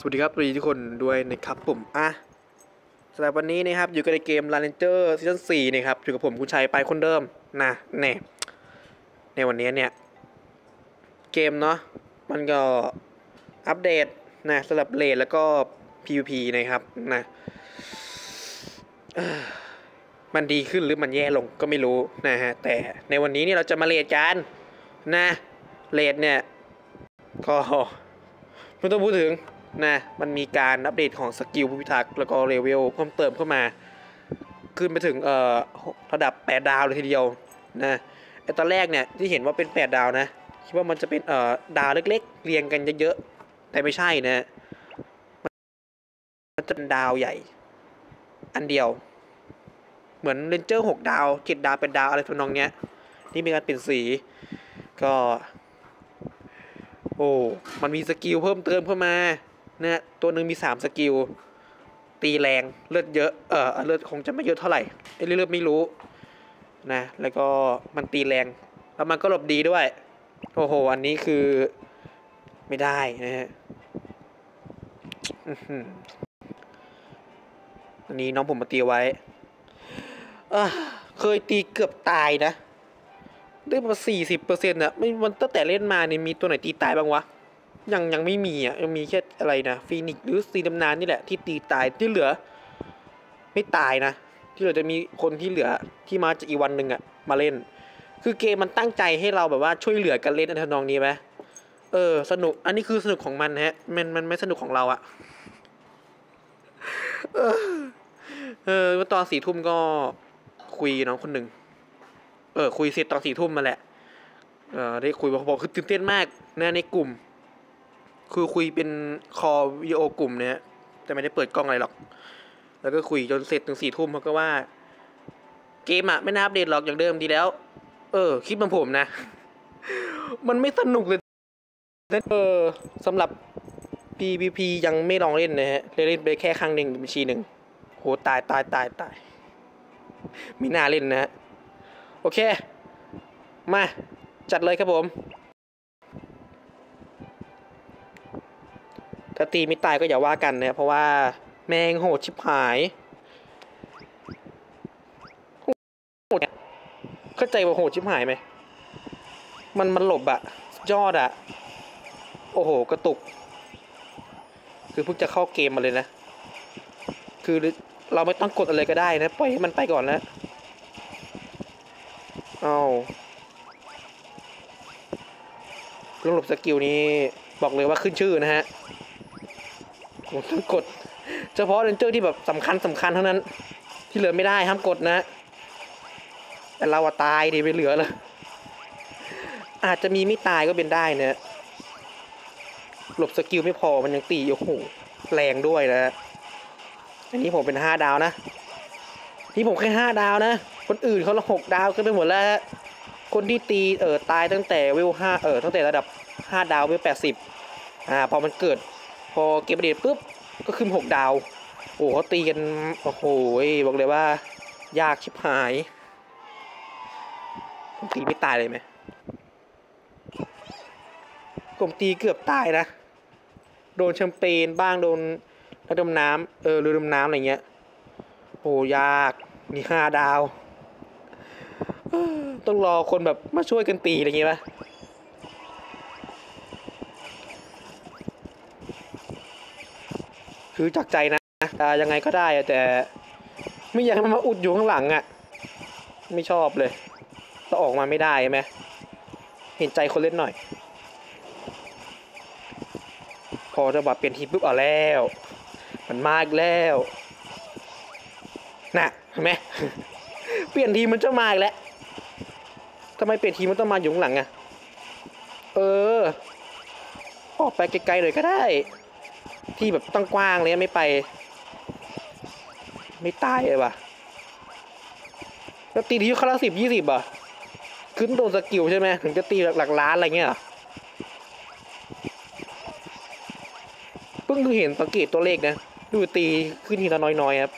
สวัสดีครับสวัสดีทุกคนด้วยนะครับผมอะสำหรับวันนี้นะครับอยู่กันในเกม l a n g e r ซีซั่น4นะครับอยู่กับผมคุณชัยไปคนเดิมนะแน่ในวันนี้เนี่ยเกมเนาะมันก็อัปเดตนะสำหรับเลดแล้วก็ PVP นะครับนะมันดีขึ้นหรือมันแย่ลงก็ไม่รู้นะฮะแต่ในวันนี้เนี่ยเราจะมาเลดกันนะเลดเนี่ยก็ไม่ต้องพูดถึง นะมันมีการอัปเดตของสกิลผู้พิทักษ์แล้วก็เลเวลเพิ่มเติมเข้ามา ขึ้นไปถึงเอ่อระดับ 8 ดาวเลยทีเดียวนะไอตอนแรกเนี่ยที่เห็นว่าเป็น 8 ดาวนะคิดว่ามันจะเป็นเอ่อดาวเล็กๆ เรียงกันเยอะๆแต่ไม่ใช่นะมันจะเป็นดาวใหญ่ อันเดียว เหมือนเรนเจอร์6ดาว7ดาวเป็นดาวอะไรทำนองเนี้ยที่มีการเปลี่ยนสีก็ โอ้ มันมีสกิลเพิ่มเติมเข้ามา นะตัวหนึ่งมี 3 สกิล ตีแรงเลือดเยอะ เออเลือดคงจะไม่เยอะเท่าไหร่ไอ้เลือดไม่รู้นะแล้วก็มันตีแรง แล้วมันก็หลบดีด้วย โอ้โห อันนี้คือไม่ได้นะฮะอันนี้น้องผมมาตีไว้เอ้อเคยตีเกือบตายนะ ได้มาสี่สิบเปอร์เซ็นต์อะไม่มันตั้งแต่เล่นมาเนี่ยมีตัวไหนตีตายบ้างวะ ยังยังไม่มีอะยังมีแค่อะไรนะฟีนิกซ์หรือซีดำนานนี่แหละที่ตีตายที่เหลือ ไม่ตายนะ ที่เหลือจะมีคนที่เหลือที่มาจากอีกวันหนึ่งอะมาเล่น คือเกมมันตั้งใจให้เราแบบว่าช่วยเหลือกันเล่นในทำนองนี้ไหมเออ สนุก อันนี้คือสนุกของมันฮะ มันมันไม่สนุกของเราอะเออเออตอนสี่ทุ่มก็คุยน้องคนหนึ่ง เออ คุยเสร็จตอนสี่ทุ่มมาแหละ เออได้คุยบอกคือตื่นเต้นมากนะในกลุ่ม คือคุยเป็นคอวิดีโอกลุ่มเนี่ย แต่ไม่ได้เปิดกล้องอะไรหรอก แล้วก็คุยจนเสร็จถึงสี่ทุ่มเขาก็ว่า เกมอะไม่น่าอัปเดตหรอกอย่างเดิมดีแล้ว เออ คิดมือนผมนะ มันไม่สนุกเลยเออสำหรับ PVP ยังไม่ลองเล่นนะฮะ เล่นไปแค่ครั้งหนึ่งบัญชีหนึ่งโหตายตายตายตายไม่น่าเล่นนะฮะ โอเค มา จัดเลยครับผม ถ้าตีไม่ตายก็อย่าว่ากันนะเพราะว่าแมงโหดชิบหายโหดเข้าใจว่าโหดชิบหายไหมมันมันหลบอะยอดอะโอ้โหกระตุก คือเพิ่งจะเข้าเกมมาเลยนะ คือเราไม่ต้องกดอะไรก็ได้นะปล่อยให้มันไปก่อนนะเอาเรื่องหลบสกิลนี้บอกเลยว่าขึ้นชื่อนะฮะ ผมต้องกด เฉพาะเรนเจอร์ที่แบบสำคัญสำคัญเท่านั้น ที่เหลือไม่ได้ห้ามกดนะ แต่เราอะตายดิไม่เหลือเลยอาจจะมีไม่ตายก็เป็นได้นะหลบสกิลไม่พอมันยังตีโอ้โหแรงด้วยนะอันนี้ผมเป็นห้าดาวนะนี่ผมแค่ห้าดาวนะ คนอื่นเขาละหกดาวขึ้นไปหมดแล้วคนที่ตีเออตายตั้งแต่เวลห้าเออตั้งแต่ระดับห้าดาวเวลแปดสิบอ่าพอมันเกิด พอเกมเดตปุ๊บก็ขึ้นหกดาว โอ้เขาตีกัน โอ้โหบอกเลยว่า ยากชิบหายผมตีไม่ตายเลยไหมผมตีเกือบตายนะ โดนแชมเปญบ้างโดนนักดำน้ำเออเรือดำน้ำอะไรเงี้ย โอ้ยากมีห้าดาว ต้องรอคนแบบมาช่วยกันตีอะไรเงี้ยป่ะ คือจากใจนะอ่ายังไงก็ได้แต่ไม่อยากให้มันมาอุดอยู่ข้างหลังอะ่ะ ไม่ชอบเลยต้อออกมาไม่ได้ใช่ไหมเห็นใจคนเล่นหน่อย พอจะบอกเปลี่ยนทีปุ๊บเอาแล้ว มันมาอีกแล้วน่ะเห็นไหมเปลี่ยนทีมันจะมาอีกแล้วทำไมเปลี่ยนทีมมันต้องมาอยู่ข้างหลังอะเออ ออกไปไกลๆเลยก็ได้ ที่แบบตั้งกว้างเลยไม่ไป ไม่ตายเลยว่ะแล้วตีที่ครั้งสิบยี่สิบอะขึ้นโดนสกิลใช่ไหมถึงจะตีหลักล้านอะไรเงี้ยเพิ่งเห็นสังเกตตัวเลขนะ ดูตีขึ้นทีละน้อยๆครับ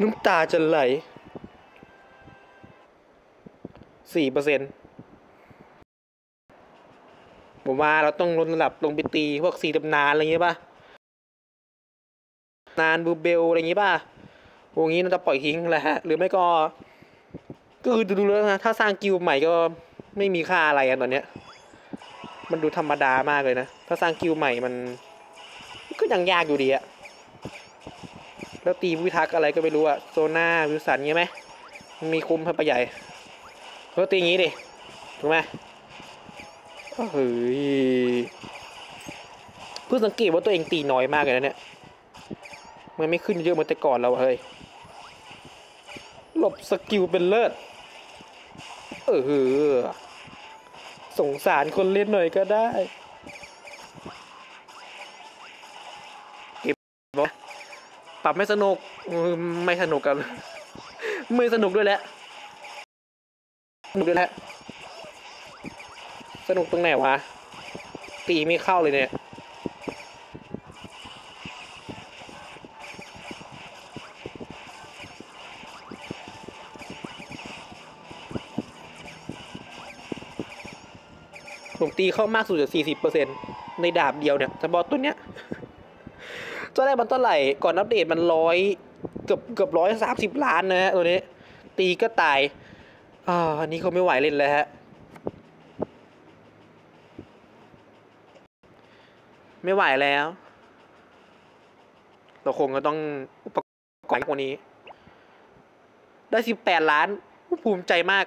น้ำตาจะไหล สี่เปอร์เซ็นผมว่าเราต้องลดระดับลงไปตีพวกสีตำนานอะไรอย่างเงี้ยป่ะนานบูเบลอะไรอย่างงี้ยป่ะวงนี้น่าจะปล่อยทิ้งแหละฮะ หรือไม่ก็ ก็คือดูแล้วนะ ถ้าสร้างกิลใหม่ก็ไม่มีค่าอะไรกันตอนเนี้ย มันดูธรรมดามากเลยนะ ถ้าสร้างกิลใหม่มัน ก็ยังยากอยู่ดีอะแล้วตีวิทักษ์อะไรก็ไม่รู้อะโซน่าวิวสันเงี้ยไหมมีคุ้มให้ปะใหญ่ เพราตีงี้ดิ ถูกไหมเฮ้ยเพิ่งสังเกตว่าตัวเองตีน้อยมากเลยนะเนี่ย มันไม่ขึ้นเยอะเหมือนแต่ก่อนแล้วอะเฮ้ย หลบสกิลเป็นเลิศ เออ สงสารคนเล่นหน่อยก็ได้เก็บบอกปรับไม่สนุก ไม่สนุกกัน ไม่สนุกด้วยแหละ สนุกด้วยแหละสนุกตรงไหนวะ ตีไม่เข้าเลยเนี่ย ผมตีเข้ามากสุดจะสี่สิบเปอร์เซ็นในดาบเดียวเนี่ยเฉพาะตัวเนี้ยตัวแรกมันเท่าไหร่ ก่อนอัปเดตมันร้อยเกือบเกือบร้อยสามสิบล้านนะฮะตัวนี้ ตีก็ตาย อ่าอันนี้เขาไม่ไหวเล่นแล้วฮะ ไม่ไหวแล้ว เราคงก็ต้องอุปกรณ์พวกนี้ ได้สิบแปดล้าน ภูมิใจมาก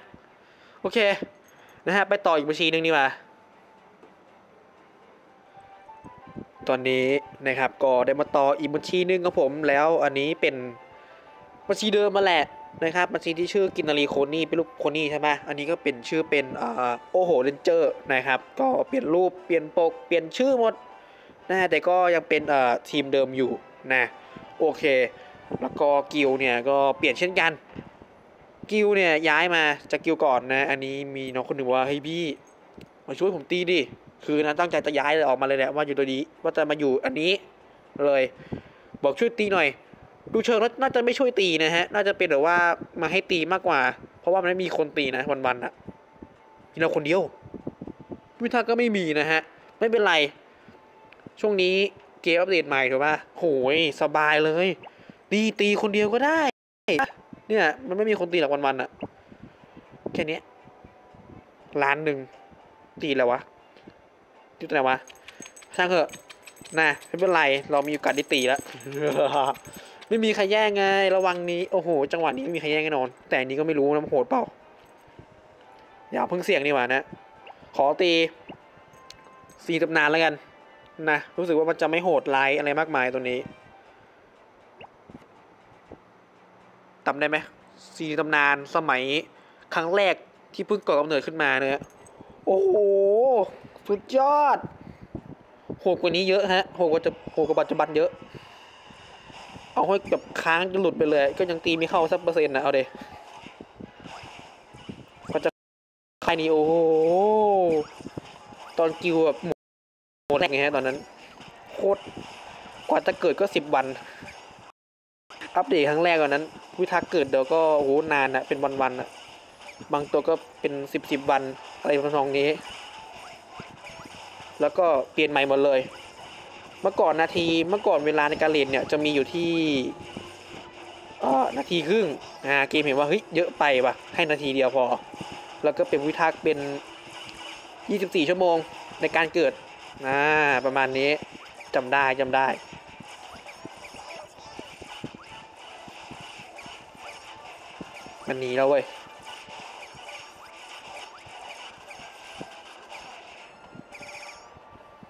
โอเค นะฮะ ไปต่ออีกบัญชีหนึ่งดีกว่าตอนนี้นะครับก็ได้มาต่ออีกบัญชีหนึ่งของผมแล้วอันนี้เป็นบัญชีเดิมมาแหละ นะครับบัญชีที่ชื่อกินนารีโคนี่เป็นรูปโคนี่ใช่ไหมอันนี้ก็เป็นชื่อเป็นโอโหเรนเจอร์นะครับก็เปลี่ยนรูปเปลี่ยนปกเปลี่ยนชื่อหมดนะแต่ก็ยังเป็นทีมเดิมอยู่นะโอเค แล้วก็กิลเนี่ยก็เปลี่ยนเช่นกัน กิลเนี่ยย้ายมาจากกิลก่อนนะ อันนี้มีน้องคนหนึ่งว่าเฮ้ยพี่มาช่วยผมตีดิคือนะตั้งใจจะย้ายออกมาเลยแหละว่าอยู่ตัวนี้ว่าจะมาอยู่อันนี้เลย บอกช่วยตีหน่อย ดูเชิงแล้วน่าจะไม่ช่วยตีนะฮะ น่าจะเป็นแบบว่ามาให้ตีมากกว่า เพราะว่ามันไม่มีคนตีนะวันๆอะมีเราคนเดียววิทาก็ไม่มีนะฮะ ไม่เป็นไร ช่วงนี้เกมอัปเดตใหม่ถูกป่ะโหยสบายเลย ตีตีคนเดียวก็ได้ เนี่ย มันไม่มีคนตีหรอกวันๆอะแค่นี้ล้านหนึ่งตีแล้ววะที่ไหนวะช่างเถอะนะไม่เป็นไร เรามีโอกาสได้ตีแล้ว ไม่มีใครแย่งไง ระวังนี้ โอ้โห จังหวะนี้ไม่มีใครแย่งแน่นอน แต่อันนี้ก็ไม่รู้นะโหดเปล่า อย่าเพิ่งเสี่ยงดีกว่านะ ขอตีสีตำนานแล้วกัน นะ รู้สึกว่ามันจะไม่โหดร้ายอะไรมากมายตัวนี้จำได้ไหมสีตำนานสมัยครั้งแรกที่เพิ่งก่อกำเนิดขึ้นมาเนี่ยโอ้โห สุดยอดโหดกว่านี้เยอะฮะโหดกว่าจะโหดกว่าปัจจุบันเยอะ เอาให้แบบค้างจะหลุดไปเลย ก็ยังตีไม่เข้าสักเปอร์เซ็นต์นะเอาเดก็จะใครนี้โอ้โหตอนกิวแบบหมดแรกไงฮะตอนนั้น โคตรกว่าจะเกิดก็สิบวัน อัปเดตครั้งแรกกว่านั้น วิทักเกิดเดี๋ยวก็โอ้โหนานอะเป็นวันๆอะบางตัวก็เป็นสิบสิบวันอะไรทำนองนี้ แล้วก็เปลี่ยนใหม่หมดเลย เมื่อก่อนนาทีเมื่อก่อนเวลาในการเล่นเนี่ยจะมีอยู่ที่เออนาทีครึ่งอ่าเกมเห็นว่าเฮ้ยเยอะไปว่ะให้นาทีเดียวพอ แล้วก็เป็นวิทักษ์เป็น 24 ชั่วโมงในการเกิดอ่าประมาณนี้จำได้จำได้มันหนีแล้วเว้ย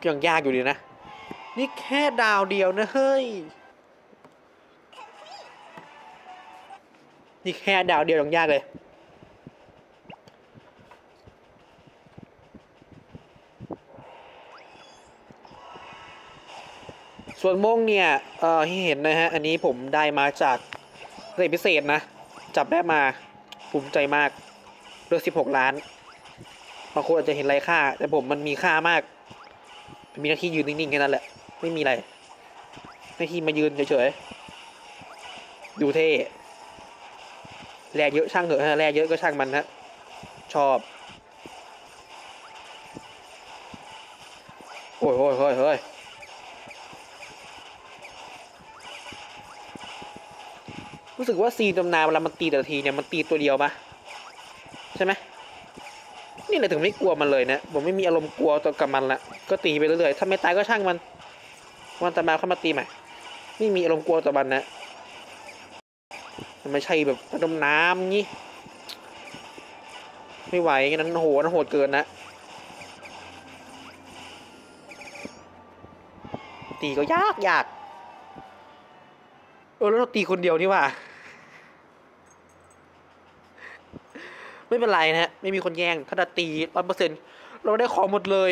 ยังยากอยู่ดีนะ นี่แค่ดาวเดียวนะเฮ้ย นี่แค่ดาวเดียวยังยากเลยส่วนโมงเนี่ย เอ่อที่เห็นนะฮะ อันนี้ผมได้มาจากเรทพิเศษนะ จับได้มา ภูมิใจมากเลือก16ล้าน บางคนอาจจะเห็นไรค่า แต่ผมมันมีค่ามาก มีหน้าที่ยืนนิ่งๆแค่นั้นแหละ ไม่มีอะไรหน้าที่มายืนเฉยๆ ดูเท่แร่เยอะช่างเถอะฮะแร่เยอะก็ช่างมันฮะ ชอบ โอ้ยโอ้ยเฮ้ยเฮ้ยรู้สึกว่าซีนตำนานเวลามันตีแต่ละทีเนี่ยมันตีตัวเดียวปะใช่ไหมนี่เลยถึงไม่กลัวมันเลยนะผมไม่มีอารมณ์กลัวต่อกับมันละก็ตีไปเรื่อยๆถ้าไม่ตายก็ช่างมัน วันต่อมาเข้ามาตีใหม่ไม่มีอารมณ์กลัวต่อมันนะมันไม่ใช่แบบดมน้ำงี้ ไม่ไหวงั้นนั้นโหนั้นโหดเกินนะ ตีก็ยากยาก เออ แล้วเราตีคนเดียวนี่ว่า ไม่เป็นไรนะฮะ ไม่มีคนแย่ง ถ้าเราตีร้อยเปอร์เซ็นต์เราได้ของหมดเลย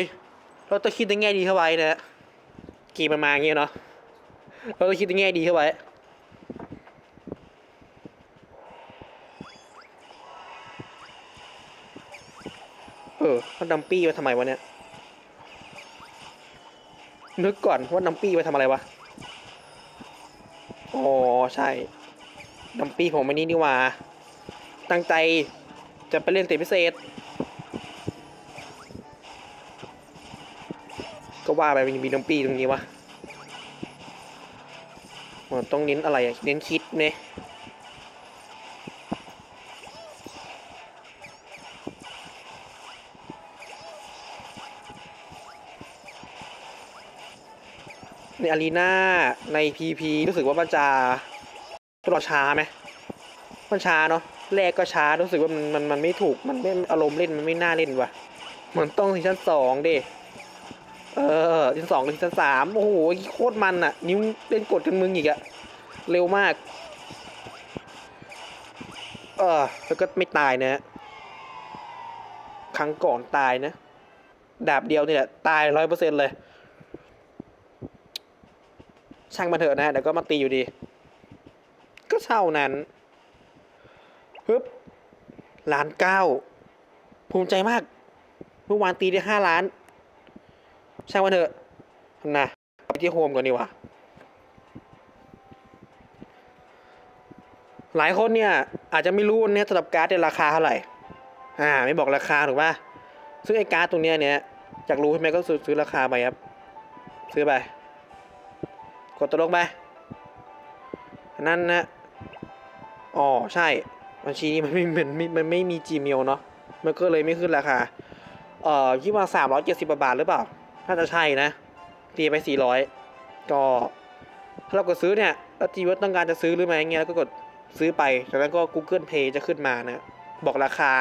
เราต้องคิดในแง่ดีเข้าไว้นะฮะ เกมมันมาอย่างเงี้ยเนาะเราต้องคิดในแง่ดีเข้าไว้เออมันดัมปี้มาทำไมวะเนี่ยนึกก่อนว่าดัมปี้มาทำอะไรวะอ๋อใช่ดัมปี้ผมไม่นี่นี่ว่า ตั้งใจจะไปเล่นเตะพิเศษ ก็ว่าไปมันยังมีดัมปี้ตรงนี้วะมันต้องเน้นอะไรอะเน้นคิดเนี่ยในอารีนาในพีพีรู้สึกว่ามันจะตัวช้าไหมมันช้าเนาะแรกก็ช้ารู้สึกว่ามันมันมันไม่ถูกมันไม่อารมณ์เล่นมันไม่น่าเล่นว่ะมันต้องซีซั่นสองดิ เออซีซั่นสองกับซีซั่นสามโอ้โหโคตรมันอะนิ้วเล่นกดกันมึงอีกอะเร็วมาก เออแล้วก็ไม่ตายนะ ครั้งก่อนตายนะ ดาบเดียวนี่แหละ ตายร้อยเปอร์เซ็นต์เลย ช่างมันเถอะนะเดี๋ยวก็มาตีอยู่ดี ก็เท่านั้นฮึบล้านเก้าภูมิใจมาก เมื่อวานตีได้ห้าล้าน ช่างมันเถอะนะไปที่โฮมก่อนดีกว่าหลายคนเนี่ยอาจจะไม่รู้เนี่ยสำหรับการ์ดเนี่ยราคาเท่าไหร่ อ่า ไม่บอกราคาถูกป่ะ ซึ่งไอ้การ์ดตรงเนี้ยเนี่ยอยากรู้ใช่ไหมก็ซื้อซื้อราคาไปครับ ซื้อไป กดตัวลงไปนนั่นนะ อ๋อ ใช่ บัญชีนี้มันไม่มันไม่มันไม่มี Gmail เนาะ มันก็เลยไม่ขึ้นราคา เอ่อคิดว่าสามร้อยเจ็ดสิบบาทหรือเปล่า ถ้าจะใช่นะตีไปสี่ร้อยก็ถ้าเรากดซื้อเนี่ยแล้วจีว่าต้องการจะซื้อหรือไม่เงี้ยแล้วก็กดซื้อไปจากนั้นก็ Google Pay จะขึ้นมานะ บอกราคา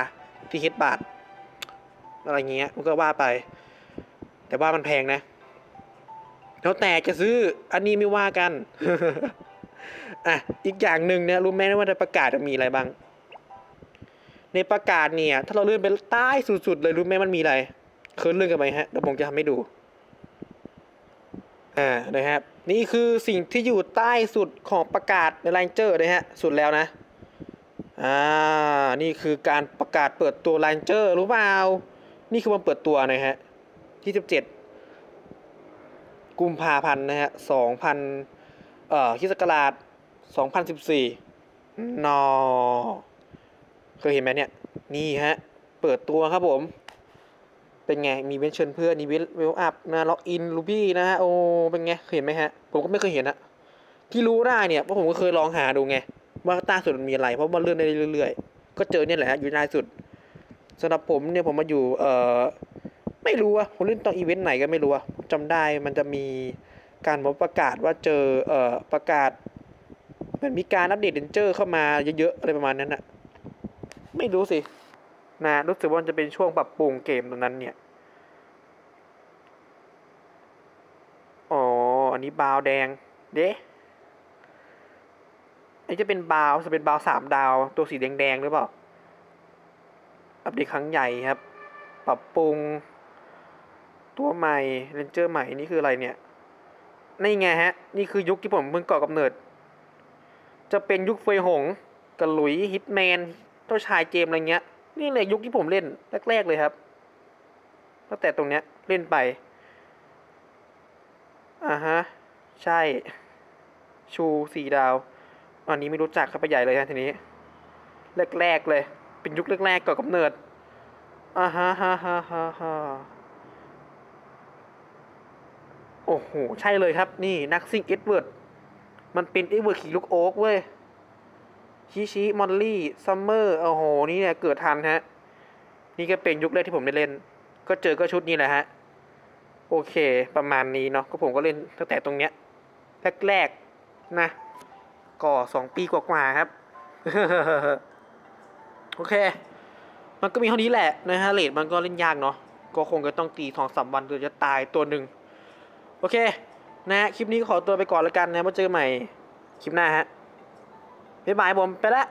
ที่เฮดบาท อะไรเงี้ยมันก็ว่าไป แต่ว่ามันแพงนะ แล้วแต่จะซื้ออันนี้ไม่ว่ากัน อะ อีกอย่างหนึ่งเนี่ยรู้ไหมว่าในประกาศจะมีอะไรบ้าง ในประกาศเนี่ย ถ้าเราเลื่อนไปใต้สุดๆเลยรู้ไหมมันมีอะไร คยเลื่อนกันไหมฮะเดี๋ยวผมจะทำให้ดู อ่า นะครับ นี่คือสิ่งที่อยู่ใต้สุดของประกาศในไลน์เจอร์นะฮะ สุดแล้วนะ อ่า นี่คือการประกาศเปิดตัวไลน์เจอร์รู้เปล่า นี่คือวันเปิดตัวนะฮะ ที่17กุมภาพันธ์นะฮะสองพันเอ่อคิสกราชสองพันสิบสี่นอเคยเห็นไหมเนี่ย นี่ฮะ เปิดตัวครับผม เป็นไง มีเว้นเชิญเพื่อนมีเว้นเวลอัพนะล็อกอินรูบี้นะฮะโอ้เป็นไงเห็นไหมฮะ ผมก็ไม่เคยเห็นอะที่รู้ได้เนี่ยเพราะผมก็เคยลองหาดูไง ว่าใต้สุดมันมีอะไร เพราะมันเลื่อนได้เรื่อยๆ ก็เจอเนี่ยแหละอยู่ใต้สุดสำหรับผมเนี่ยผมมาอยู่เอ่อไม่รู้อะผมเล่นตอนอีเวนต์ไหนก็ไม่รู้อะจำได้มันจะมีการบอกประกาศว่าเจอเอ่อประกาศเหมือนมีการอัปเดตเดนเจอร์เข้ามาเยอะๆอะไรประมาณนั้นอะไม่รู้สิ นะรู้สึกว่ามันจะเป็นช่วงปรับปรุงเกมตรงนั้นเนี่ยอ๋ออันนี้บาวแดง เด้อันนี้จะเป็นบาวจะเป็นบาวสามดาว ตัวสีแดงๆหรือเปล่า อัปเดตครั้งใหญ่ครับ ปรับปรุง ตัวใหม่เรนเจอร์ใหม่นี่คืออะไรเนี่ยนี่ไงฮะ นี่คือยุคที่ผมเพิ่งก่อกำเนิด จะเป็นยุคเฟยหงกับหลุยฮิตแมนเจ้าชายเจมอะไรเงี้ย นี่เลยยุคที่ผมเล่นแรกๆเลยครับตั้งแต่ตรงเนี้ยเล่นไปอ่าฮะใช่ ชูสี่ดาว อันนี้ไม่รู้จักครับไปใหญ่เลยฮะทีนี้ แรกๆเลย เป็นยุคแรกๆก่อกำเนิดอ่าฮะฮะฮะฮะฮะโอ้โห ใช่เลยครับ นี่นักซิ่งเอ็ดเวิร์ด มันเป็นเอ็ดเวิร์ดขี่ลูกโอ๊กเว้ย ชิชิมอลลี่ซัมเมอร์โอ้โห นี่เนี่ยเกิดทันฮะ นี่ก็เป็นยุคแรกที่ผมได้เล่น ก็เจอก็ชุดนี้แหละฮะ โอเค ประมาณนี้เนาะ ก็ผมก็เล่นตั้งแต่ตรงเนี้ย แรกๆนะก็สองปีกว่าๆครับ โอเค มันก็มีเท่านี้แหละนะฮะเลดมันก็เล่นยากเนาะ ก็คงจะต้องตีสองสามวันจนจะตายตัวหนึ่ง โอเคนะฮะคลิปนี้ขอตัวไปก่อนแล้วกันนะมาเจอกันใหม่คลิปหน้าฮะ พี่หมายผมไปแล้ว